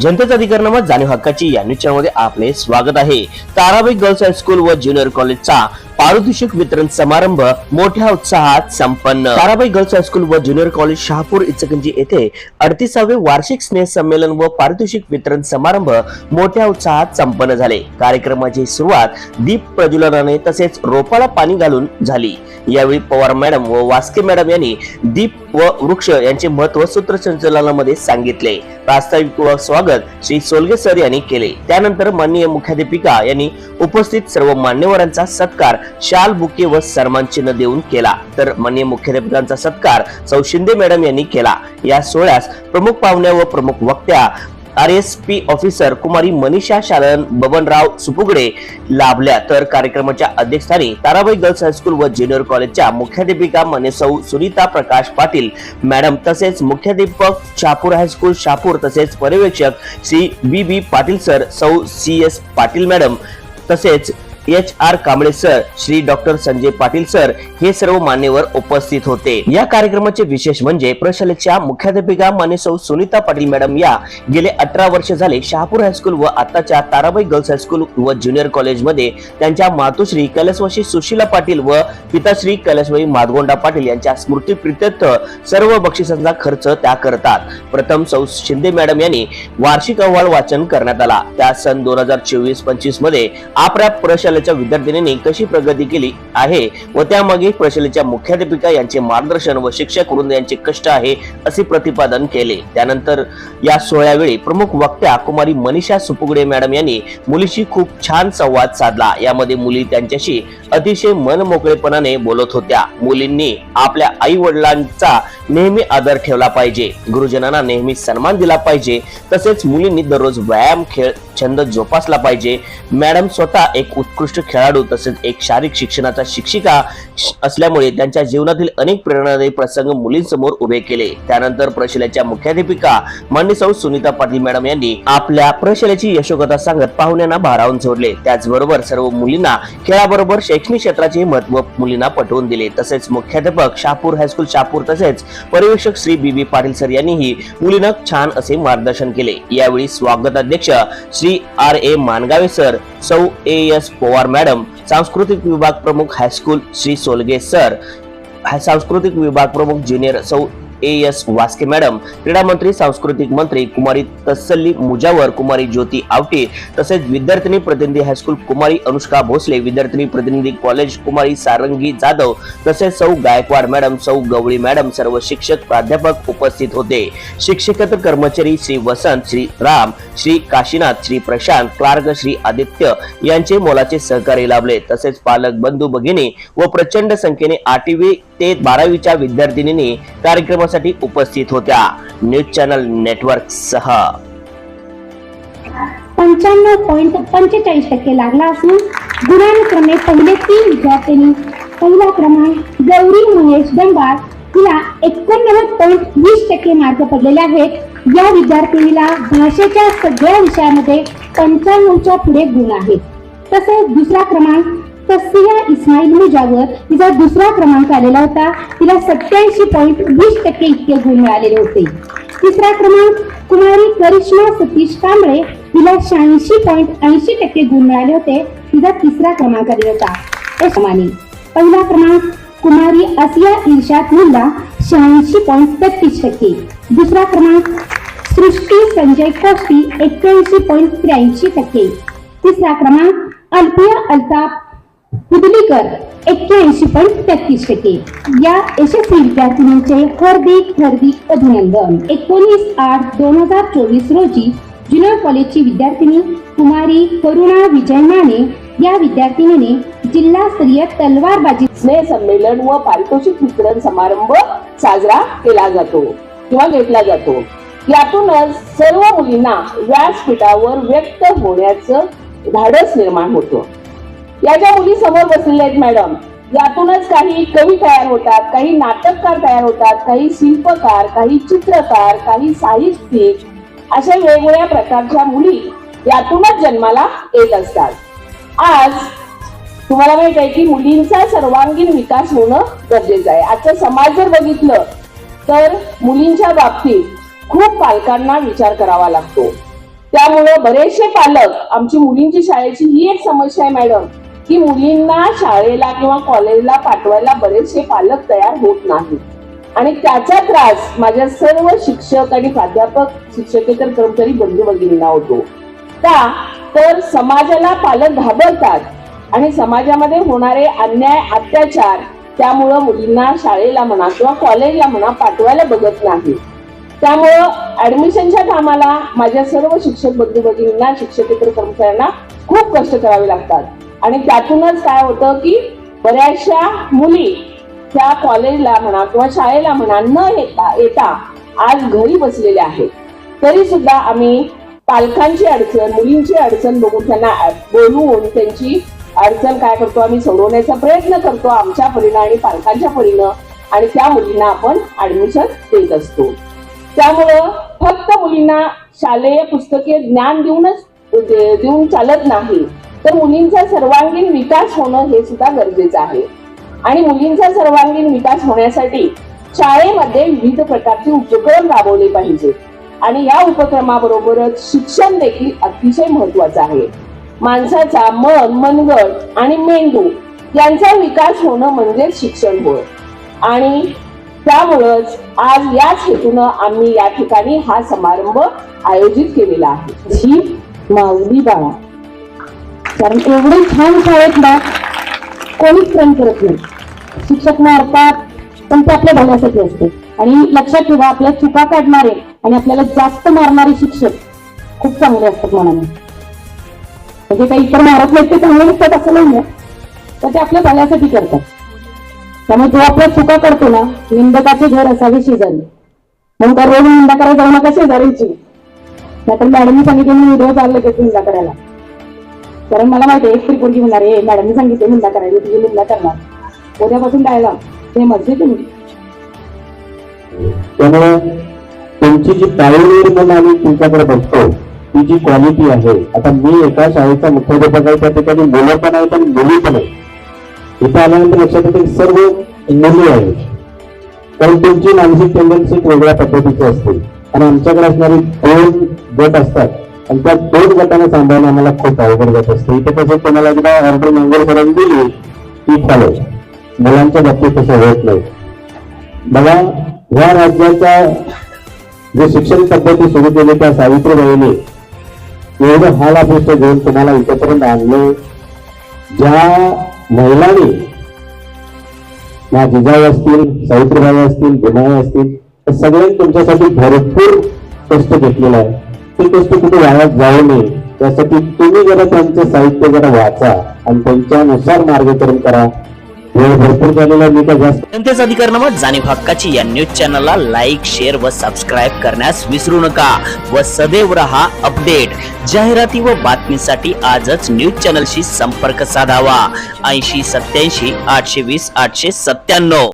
जनतेचा अधिकारनामा जाणीव हक्काची या न्यूज चॅनलमध्ये आपले स्वागत आहे. ताराबाई गर्ल्स हायस्कूल व ज्युनियर कॉलेजचा पारितोषिक वितरण समारंभ मोठ्या उत्साहात संपन्न. ताराबाई गर्ल्स हायस्कूल व ज्युनियर कॉलेज शहापूर इचकंजी येथे अडतीसावे वार्षिक स्नेह संमेलन व पारितोषिक वितरण समारंभ मोठ्या उत्साहात संपन्न झाले. कार्यक्रमाची सुरुवात दीप प्रज्वलनाने तसेच रोपाला पाणी घालून झाली. यावेळी पवार मॅडम व वास्के मॅडम यांनी दीप व वृक्ष यांचे महत्त्व सूत्रसंचलनामध्ये सांगितले. प्रास्ताविक व स्वागत श्री सोलगे सर यांनी केले. त्यानंतर माननीय मुख्याध्यापिका यांनी उपस्थित सर्व मान्यवरांचा सत्कार शाल बुके व सन्मान चिन्ह देऊन केला. तर माननीय मुख्याध्यापिकांचा सत्कार सौ शिंदे मॅडम यांनी केला. या सोहळ्यास प्रमुख पाहुण्या व प्रमुख वक्त्या आर एस पी ऑफिसर कुमारी मनीषा शालन बबनराव सुपुगडे लाभल्या. तर कार्यक्रमाच्या अध्यक्षस्थानी ताराबाई गर्ल्स हायस्कूल व ज्युनियर कॉलेजच्या मुख्याध्यापिका मनेसौ सौ सुनीता प्रकाश पाटील. मॅडम तसेच मुख्याध्यापक शापूर हायस्कूल शापूर तसेच पर्यवेक्षक Shri B B Patil sir सौ सी एस पाटील मॅडम तसेच H R Kamble sir Shri doctor Sanjay Patil sir हे सर्व मान्यवर उपस्थित होते. या कार्यक्रमाचे विशेष म्हणजे प्रशालेच्या मुख्याध्यापिका माने सौ सुनीता पाटील मॅडम या गेले अठरा वर्ष झाले शहापूर हायस्कूल व आताच्या ताराबाई गर्ल्स हायस्कूल व ज्युनियर कॉलेजमध्ये त्यांच्या मातोश्री कैलासवाशी सुशीला पाटील व पिताश्री कैलासवाई माधगोंडा पाटील यांच्या स्मृती प्रित्यर्थ सर्व बक्षिसांचा खर्च त्या करतात. प्रथम सौ शिंदे मॅडम यांनी वार्षिक अहवाल वाचन करण्यात आला. त्या सन दोन हजार चोवीस पंचवीसमध्ये आपल्या प्रशालेच्या विद्यार्थिनींनी कशी प्रगती केली आहे व त्यामागे प्रशालेच्या मुख्याध्यापिका यांचे मार्गदर्शन व शिक्षक वृंद यांचे कष्ट आहे असे प्रतिपादन केले. त्यानंतर या सोहळ्यावेळी प्रमुख वक्त्या कुमारी मनीषा सुपुगडे मॅडम यांनी मुलीशी खूप छान संवाद साधला. यामध्ये मुली त्यांच्याशी अतिशय मनमोकळेपणाने बोलत होत्या. मुलींनी आपल्या आई वडिलांचा नेहमी आदर ठेवला पाहिजे. गुरुजनांना नेहमी सन्मान दिला पाहिजे. तसेच मुलींनी दररोज व्यायाम खेळ छंद जोपासला पाहिजे. मॅडम स्वतः एक उत्कृष्ट खेळाडू तसेच एक शारीरिक शिक्षणाचा शिक्षिका असल्यामुळे त्यांच्या जीवनातील अनेक प्रेरणादायी प्रसंग मुलींसमोर उभे केले. त्यानंतर प्रशालेच्या मुख्याध्यापिका मान्य सौ सुनीता पाटील मॅडम यांनी आपल्या प्रशालेची यशोकथा सांगत पाहुण्यांना भारावून सोडले त्याचबरोबर सर्व मुलींना खेळाबरोबर शैक्षणिक क्षेत्राचे महत्त्व मुलींना पटवून दिले. तसेच मुख्याध्यापक शापूर हायस्कूल शापूर तसेच पर्यवेक्षक Shri B B Patil sir यांनीही मुलींना छान असे मार्गदर्शन केले. यावेळी स्वागताध्यक्ष Shri R A Mangave sir सौ ए एस पवार मॅडम सांस्कृतिक विभाग प्रमुख हायस्कूल श्री सोलगे सर सांस्कृतिक विभाग प्रमुख ज्युनियर सौ ए एस वास्के मॅडम क्रीडा मंत्री सांस्कृतिक मंत्री कुमारी तसल्ली मुजावर कुमारी ज्योती आवटे तसेच विद्यार्थिनी प्रतिनिधी हायस्कूल कुमारी अनुष्का भोसले विद्यार्थिनी प्रतिनिधी कॉलेज कुमारी सारंगी जाधव तसेच सौ गायकवाड मॅडम सौ गवळी मॅडम सर्व शिक्षक प्राध्यापक उपस्थित होते. शिक्षकेतर कर्मचारी श्री वसंत श्री राम श्री काशीनाथ श्री प्रशांत क्लार्क श्री आदित्य यांचे मोलाचे सहकार्य लाभले. तसेच पालक बंधू भगिनी व प्रचंड संख्येने आठवी ते बारावीच्या विद्यार्थिनींनी कार्यक्रमासाठी उपस्थित होत्या. न्यूज चॅनल नेटवर्क सह. पंच्याण्णव पॉईंट पंचेचाळीस टक्के लागला असून गुणानुक्रमे पहिले तीन विद्यार्थ्यांनी पहिला क्रमांक गौरी महेश डंबार तिला एकोणनव्वद पॉईंट वीस टक्के मार्क पडलेले आहेत. या विद्यार्थिनीला भाषेच्या सगळ्या विषयामध्ये पंच्याण्णवच्या पुढे गुण आहेत. तसेच दुसरा क्रमांक तस्सिया इस्माईल मुजावर तिचा दुसरा क्रमांक आलेला होता तिला सत्याऐंशी पॉईंट वीस टक्के इतके गुण मिळालेले होते. तिसरा क्रमांक कुमारी करिश्मा सतीश कांबळे तिला शहाऐंशी पॉईंट ऐंशी टक्के गुण मिळाले होते तिचा तिसरा क्रमांक आलेला होता. यशमाने पहिला क्रमांक कुमारी आसिया इर्शाद मुल्ला शहाऐंशी पॉईंट तेहतीस टक्के. दुसरा क्रमांक सृष्टी संजय कोष्टी एक्क्याऐंशी पॉईंट त्र्याऐंशी टक्के. तिसरा क्रमांक अल्पिया अल्ताफ हुदलीकर एक्क्याऐंशी पॉईंट तेहतीस टक्के. या यशस्वी विद्यार्थिनींचे हार्दिक हार्दिक अभिनंदन. एकोणीस आठ दोन हजार चोवीस रोजी ज्युनियर कॉलेजची विद्यार्थिनी कुमारी करुणा विजय माने या विद्यार्थिनीने जिल्हास्तरीय तलवारबाजी स्नेह संमेलन व पारितोषिक वितरण समारंभ साजरा केला जातो किंवा घेतला जातो. यातूनच सर्व मुलींना व्यासपीठावर व्यक्त होण्याचं धाडस निर्माण होतं. या ज्या मुली समोर बसलेल्या आहेत मॅडम यातूनच काही कवी तयार होतात काही नाटककार तयार होतात काही शिल्पकार काही चित्रकार काही साहित्यिक अशा वेगवेगळ्या प्रकारच्या मुली यातूनच जन्माला येत असतात. आज तुम्हाला माहीत आहे की मुलींचा सर्वांगीण विकास होणं गरजेचं आहे. आजचा समाज जर बघितलं तर मुलींच्या बाबतीत खूप पालकांना विचार करावा लागतो. त्यामुळं बरेचसे पालक आमची मुलींची शाळेची ही एक समस्या आहे मॅडम. की मुलींना शाळेला किंवा कॉलेजला पाठवायला बरेचसे पालक तयार होत नाहीत. आणि त्याचा त्रास माझ्या सर्व शिक्षक आणि प्राध्यापक शिक्षकेतर कर्मचारी बंधू भगिनींना होतो. का? तर समाजाला पालक घाबरतात आणि समाजामध्ये होणारे अन्याय अत्याचार त्यामुळं मुलींना शाळेला म्हणा किंवा कॉलेजला म्हणा पाठवायला बघत नाही. त्यामुळं ऍडमिशनच्या कामाला माझ्या सर्व शिक्षक बंधू भगिनींना शिक्षकेतर कर्मचाऱ्यांना खूप कष्ट करावे लागतात. आणि त्यातूनच काय होतं की बऱ्याचशा मुली त्या कॉलेजला म्हणा किंवा शाळेला म्हणा न येता येता आज घरी बसलेल्या आहेत. तरी सुद्धा आम्ही पालकांची अडचण मुलींची अडचण बघून त्यांना बोलवून त्यांची अडचण काय करतो आम्ही सोडवण्याचा प्रयत्न करतो आमच्या परीनं आणि पालकांच्या परीनं आणि त्या मुलींना आपण ऍडमिशन देत असतो. त्यामुळं फक्त मुलींना शालेय पुस्तके ज्ञान देऊनच दे- देऊन चालत नाही. तर मुलींचा सर्वांगीण विकास होणं हे सुद्धा गरजेचं आहे. आणि मुलींचा सर्वांगीण विकास होण्यासाठी शाळेमध्ये विविध प्रकारचे उपक्रम राबवले पाहिजेत. आणि या उपक्रमाबरोबरच शिक्षण देखील अतिशय महत्वाचं आहे. माणसाचा मन मनगट आणि मेंदू यांचा विकास होणं म्हणजे शिक्षण होय. आणि त्यामुळंच आज याच हेतूनं आम्ही या ठिकाणी हा समारंभ आयोजित केलेला आहे. ही माऊली बाळा. कारण एवढे छान शाळेत ना कोणीच प्रेम करत नाही. शिक्षक मारतात पण ते आपल्या भल्यासाठी असते. आणि लक्षात ठेवा आपल्या चुका काढणारे आणि आपल्याला जास्त मारणारे शिक्षक खूप चांगले असतात मनाने. म्हणजे काही इतर मारत नाही ते चांगले नसतात असं नाही तर ते आपल्या भल्यासाठी करतात. त्यामुळे जो आपल्या चुका करतो ना निंदकाचे घर असावे शेजारी. म्हणून का रोज निंदा करायला जाऊ नका शेजारीची नाहीतर मॅडमनी सांगितलं मी उद्या चाललं लगेच निंदा करायला. कारण मला माहिती आहे एक तरी पोरगी म्हणणार आहे? मॅडमने सांगितलं निंदा करायला. तुझी निंदा करणार. उद्यापासून जायला हे मजे तुम्ही. त्यामुळे तुमची जी पायरीवर म्हणून आम्ही तुमच्याकडे बघतो ती जी क्वालिटी आहे आता मी एका शाळेचा मुख्याध्यापक आहे त्या ठिकाणी मुलं पण आहेत आणि मुली पण आहेत. इथं आल्यानंतर लक्षात येते सर्व मुली आहेत. कारण तुमची मानसिक टेंडन्सी वेगळ्या पद्धतीची असते. आणि आमच्याकडे असणारे दोन गट असतात. आणि त्या दोन गटाने सांभाळणं आम्हाला खूप अवघड जात असते. इथे कसं कोणाला एकदा ऑर्डर मंगळ सरांनी दिली ती चालेल. मुलांच्या बाबतीत तसं होत नाही. मला ह्या राज्याच्या जे शिक्षण पद्धती सुरू केली त्या सावित्रीबाईने एवढं हाल अपेक्षा घेऊन तुम्हाला इथेपर्यंत आणले ज्या महिलांनी या जिजाई असतील सावित्रीबाई असतील भीमाई असतील सगळ्यांनी तुमच्यासाठी भरपूर कष्ट घेतलेलं आहे ते कुठे वाया जाऊ नये त्यासाठी तुम्ही जरा त्यांचं साहित्य जरा वाचा आणि त्यांच्यानुसार मार्गकरण करा. वेळ भरपूर झालेला मी जास्त जनतेचा अधिकारनामा जाणीव हक्काची या न्यूज चॅनलला लाईक शेअर व सबस्क्राईब करण्यास विसरू नका. व सदैव रहा अपडेट. जाहिराती व बातमीसाठी आजच न्यूज चॅनलशी संपर्क साधावा. ऐंशी सत्याऐंशी आठशे वीस आठशे सत्त्याण्णव.